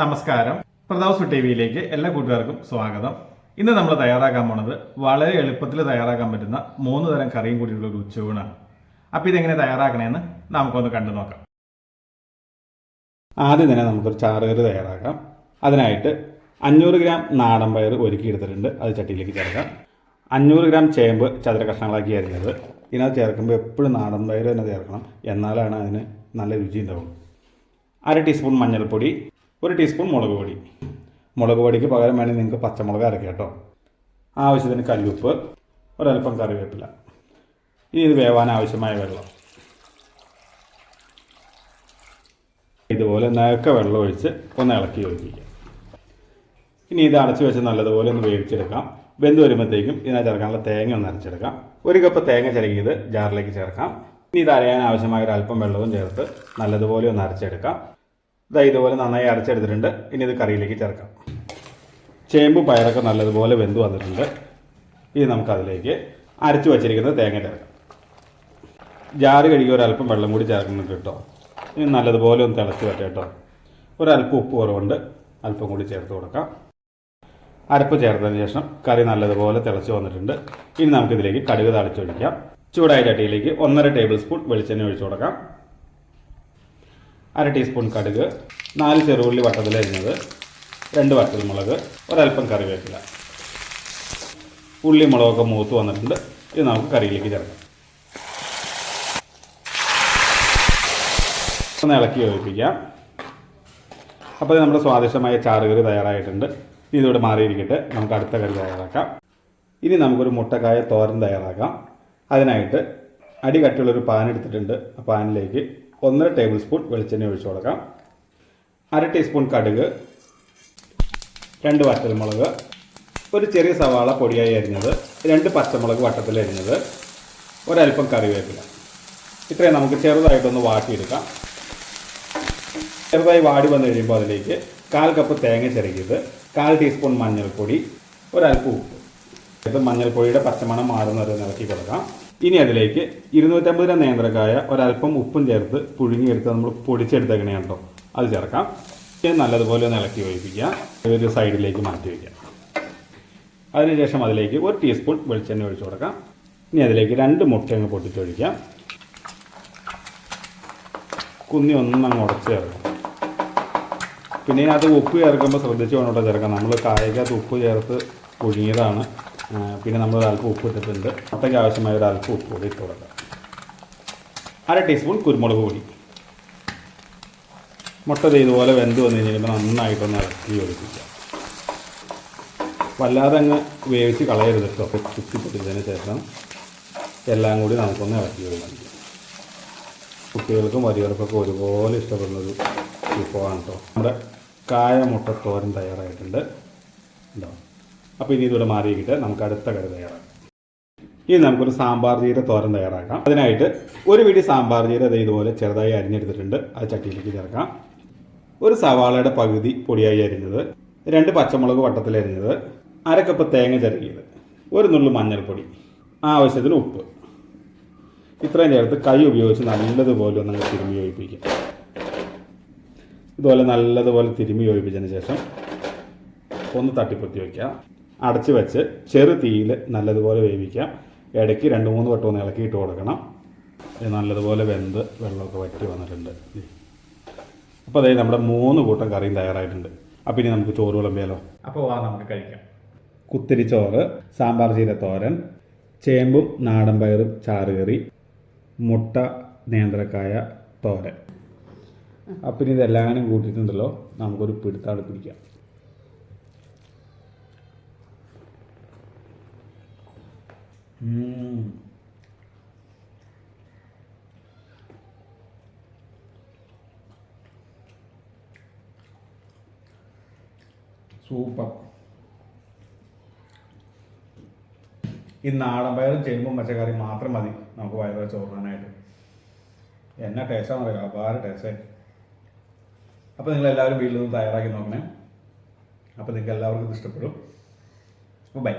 നമസ്കാരം. പ്രതാപ് ടി വിയിലേക്ക് എല്ലാ കൂട്ടുകാർക്കും സ്വാഗതം. ഇന്ന് നമ്മൾ തയ്യാറാക്കാൻ പോണത് വളരെ എളുപ്പത്തിൽ തയ്യാറാക്കാൻ പറ്റുന്ന മൂന്ന് തരം കറിയും കൂടിയുള്ള ഒരു ഉച്ചയൂണാണ്. അപ്പോൾ ഇതെങ്ങനെ തയ്യാറാക്കണമെന്ന് നമുക്കൊന്ന് കണ്ടു നോക്കാം. ആദ്യം തന്നെ നമുക്കൊരു ചാറുകറി തയ്യാറാക്കാം. അതിനായിട്ട് അഞ്ഞൂറ് ഗ്രാം നാടൻ പയർ ഒരുക്കിയെടുത്തിട്ടുണ്ട് അത് ചട്ടിയിലേക്ക് ചേർക്കാം. അഞ്ഞൂറ് ഗ്രാം ചേമ്പ് ചതുര കഷ്ണങ്ങളാക്കി അരിഞ്ഞത്. ഇതിനകത്ത് ചേർക്കുമ്പോൾ എപ്പോഴും നാടൻ പയർ തന്നെ ചേർക്കണം. എന്നാലാണ് അതിന് നല്ല രുചി ഉണ്ടാവും അര ടീസ്പൂൺ മഞ്ഞൾപ്പൊടി ഒരു ടീസ്പൂൺ മുളക് പൊടി. മുളക് പൊടിക്ക് പകരം വേണമെങ്കിൽ നിങ്ങൾക്ക് പച്ചമുളക് അരക്കാം കേട്ടോ. ആവശ്യത്തിന് കല്ലുപ്പ് ഒരൽപ്പം കറിവേപ്പില. ഇനി ഇത് വേവാൻ ആവശ്യമായ വെള്ളം. ഇതുപോലെ നേക്ക വെള്ളം ഒഴിച്ച് ഒന്ന് ഇളക്കി യോജിപ്പിക്കുക ഇനി ഇത് അടച്ചു വെച്ച് നല്ലതുപോലെ ഒന്ന് വേവിച്ചെടുക്കാം. വെന്ത് വരുമ്പോഴത്തേക്കും ഇതിനകത്ത് ചേർക്കാനുള്ള തേങ്ങ ഒന്ന് അരച്ചെടുക്കാം. ഒരു കപ്പ് തേങ്ങ ചിരകിയത് ജാറിലേക്ക് ചേർക്കാം. ഇനി ഇത് അരയാൻ ആവശ്യമായ ഒരു അല്പം വെള്ളവും ചേർത്ത് നല്ലതുപോലെ ഒന്ന് അരച്ചെടുക്കാം. ഇതാ ഇതുപോലെ നന്നായി അരച്ചെടുത്തിട്ടുണ്ട്. ഇനി ഇത് കറിയിലേക്ക് ചേർക്കാം. ചേമ്പ് പയറൊക്കെ നല്ലതുപോലെ വെന്ത് വന്നിട്ടുണ്ട്. ഇനി നമുക്കതിലേക്ക് അരച്ചു വച്ചിരിക്കുന്ന തേങ്ങ ചേർക്കാം. ജാറ് കഴുകി ഒരല്പം വെള്ളം കൂടി ചേർക്കുന്നുണ്ട് കേട്ടോ. ഇനി നല്ലതുപോലെ ഒന്ന് തിളച്ച് വരട്ടെ കേട്ടോ. ഒരല്പം ഉപ്പ് കുറവുണ്ട്. അല്പം കൂടി ചേർത്ത് കൊടുക്കാം. അരപ്പ് ചേർത്തതിന് ശേഷം കറി നല്ലതുപോലെ തിളച്ച് വന്നിട്ടുണ്ട്. ഇനി നമുക്കിതിലേക്ക് കടുക് തളിച്ചൊഴിക്കാം. ചൂടായ ചട്ടിയിലേക്ക് ഒന്നര ടേബിൾ സ്പൂൺ വെളിച്ചെണ്ണ ഒഴിച്ചു കൊടുക്കാം. അര ടീസ്പൂൺ കടുക് നാല് ചെറുള്ളി വട്ടത്തിലരിഞ്ഞത് രണ്ട് വറ്റൽമുളക് ഒരൽപ്പം കറിവേപ്പില. ഉള്ളി മുളകൊക്കെ മൂത്ത് വന്നിട്ടുണ്ട്. ഇത് നമുക്ക് കറിയിലേക്ക് ചേർക്കാം. ഒന്ന് ഇളക്കി യോജിപ്പിക്കാം. അപ്പോൾ നമ്മുടെ സ്വാദിഷ്ടമായ ചാറുകറി തയ്യാറായിട്ടുണ്ട്. ഇനി ഇതോടെ മാറിയിരിക്കട്ടെ. നമുക്ക് അടുത്ത കറി തയ്യാറാക്കാം. ഇനി നമുക്കൊരു മുട്ടക്കായ തോരൻ തയ്യാറാക്കാം. അതിനായിട്ട് അടി കട്ടിയുള്ളൊരു പാൻ എടുത്തിട്ടുണ്ട്. ആ പാനിലേക്ക് ഒന്നര ടേബിൾ സ്പൂൺ വെളിച്ചെണ്ണ ഒഴിച്ചു കൊടുക്കാം. അര ടീസ്പൂൺ കടുക്. രണ്ട് വറ്റൽമുളക്. ഒരു ചെറിയ സവാള പൊടിയായി അരിഞ്ഞത്. രണ്ട് പച്ചമുളക് വട്ടത്തിൽ അരിഞ്ഞത്. ഒരല്പം കറിവേപ്പില. ഇത്രയും നമുക്ക് ചെറുതായിട്ടൊന്ന് വാട്ടിയെടുക്കാം. ചെറുതായി വാടി വന്നു കഴിയുമ്പോൾ അതിലേക്ക് കാൽ കപ്പ് തേങ്ങ ചിരകിയത് കാൽ ടീസ്പൂൺ മഞ്ഞൾപ്പൊടി ഒരല്പം ഉപ്പ്. ഇത് മഞ്ഞൾപ്പൊടിയുടെ പച്ചമണം മാറുന്നത് നിറക്കി കൊടുക്കാം. ഇനി അതിലേക്ക് ഇരുന്നൂറ്റമ്പത് ഗ്രാം നേന്ത്രക്കായ ഒരല്പം ഉപ്പും ചേർത്ത് പുഴുങ്ങിയെടുത്ത് നമ്മൾ പൊടിച്ചെടുത്തേക്കണേ കേട്ടോ അത് ചേർക്കാം. നല്ലതുപോലെ ഒന്ന് ഇളക്കി ഒഴിപ്പിക്കുക. ഒരു സൈഡിലേക്ക് മാറ്റി വയ്ക്കാം അതിനുശേഷം അതിലേക്ക് ഒരു ടീസ്പൂൺ വെളിച്ചെണ്ണ ഒഴിച്ചു കൊടുക്കാം. ഇനി അതിലേക്ക് രണ്ട് മുട്ട അങ്ങ് പൊട്ടിച്ചൊഴിക്കാം. കുന്നി ഒന്നങ്ങ് ഉടച്ച് ചേർക്കാം. പിന്നെ ഇതിനകത്ത് ഉപ്പ് ചേർക്കുമ്പോൾ ശ്രദ്ധിച്ച് വേണം കേട്ടോ ചേർക്കാം നമ്മൾ കായക്കകത്ത് ഉപ്പ് ചേർത്ത് പുഴുങ്ങിയതാണ്. പിന്നെ നമ്മൾ അൽപ്പം ഉപ്പ് ഇട്ടിട്ടുണ്ട് മുട്ടയ്ക്ക് ആവശ്യമായ ഒരു അല്പം ഉപ്പ് കൂടി ഇട്ട് കൊടുക്കാം. അര ടീസ്പൂൺ കുരുമുളക് പൊടി. മുട്ട ഇതുപോലെ വെന്ത് വന്നു കഴിഞ്ഞാൽ നന്നായിട്ടൊന്ന് ഇറക്കി ഒഴിപ്പിക്കുക വല്ലാതെ അങ്ങ് വേവിച്ച് കളയരുത് കേട്ടോ. ചുറ്റിപ്പൊട്ടിച്ചതിന് ശേഷം എല്ലാം കൂടി നമുക്കൊന്ന് ഇറക്കി ഒഴിക്കാം കുട്ടികൾക്കും വലിയവർക്കൊക്കെ ഒരുപോലെ ഇഷ്ടപ്പെടുന്നൊരു വിഭവമാണ് കേട്ടോ. നമ്മുടെ കായ മുട്ട തോരൻ തയ്യാറായിട്ടുണ്ട്. ഉണ്ടോ അപ്പോൾ ഇനി ഇതിവിടെ മാറിയിട്ട് നമുക്ക് അടുത്ത കറി തയ്യാറാക്കാം. ഇനി നമുക്കൊരു സാമ്പാർ ജീര തോരൻ തയ്യാറാക്കാം. അതിനായിട്ട് ഒരു പിടി സാമ്പാർ ജീര ഇതുപോലെ ചെറുതായി അരിഞ്ഞെടുത്തിട്ടുണ്ട്. അത് ചട്ടിയിലേക്ക് ചേർക്കാം. ഒരു സവാളയുടെ പകുതി പൊടിയായി അരിഞ്ഞത് രണ്ട് പച്ചമുളക് വട്ടത്തിൽ അരിഞ്ഞത് അരക്കപ്പ് തേങ്ങ ചിരകിയത് ഒരു നുള്ളു മഞ്ഞൾപ്പൊടി ആവശ്യത്തിന് ഉപ്പ്. ഇത്രയും ചേർത്ത് കൈ ഉപയോഗിച്ച് നല്ലതുപോലെ ഒന്ന് തിരുമ്പി തിരുമ്മി യോജിപ്പിക്കുക ഇതുപോലെ നല്ലതുപോലെ തിരുമ്മി യോജിപ്പിച്ചതിന് ശേഷം ഒന്ന് തട്ടിപ്പൊത്തി വയ്ക്കുക അടച്ച് വെച്ച് ചെറു തീയിൽ നല്ലതുപോലെ വേവിക്കാം. ഇടയ്ക്ക് രണ്ട് മൂന്ന് വട്ടം ഒന്ന് ഇളക്കിയിട്ട് കൊടുക്കണം. ഇത് നല്ലതുപോലെ വെന്ത് വെള്ളമൊക്കെ വറ്റി വന്നിട്ടുണ്ട്. അപ്പോൾ അതായത് നമ്മുടെ മൂന്ന് കൂട്ടം കറിയും തയ്യാറായിട്ടുണ്ട്. അപ്പോൾ ഇനി നമുക്ക് ചോറ് വിളമ്പിയാലോ? അപ്പോൾ വാ നമുക്ക് കഴിക്കാം. കുത്തിരി ചോറ് സാമ്പാർ ചീര തോരൻ ചേമ്പും നാടൻ പയറും ചാറുകറി മുട്ട നേന്ത്രക്കായ തോരൻ. അപ്പം ഇനി ഇതെല്ലാം കൂട്ടിയിട്ടുണ്ടല്ലോ. നമുക്കൊരു പിടുത്താട് പിടിക്കാം. സൂപ്പർ. ഈ നാടൻ പയറും ചേമ്പും പച്ചക്കറി മാത്രം മതി നമുക്ക് വയറ് ചോറാനായിട്ട് എന്നാ ടേസ്റ്റാന്ന് പറയുക അപാര ടേസ്റ്റായി അപ്പോൾ നിങ്ങൾ എല്ലാവരും വീട്ടിൽ നിന്ന് തയ്യാറാക്കി നോക്കണേ. അപ്പോൾ നിങ്ങൾക്ക് എല്ലാവർക്കും ഇത് ഇഷ്ടപ്പെടും. അപ്പോൾ ബൈ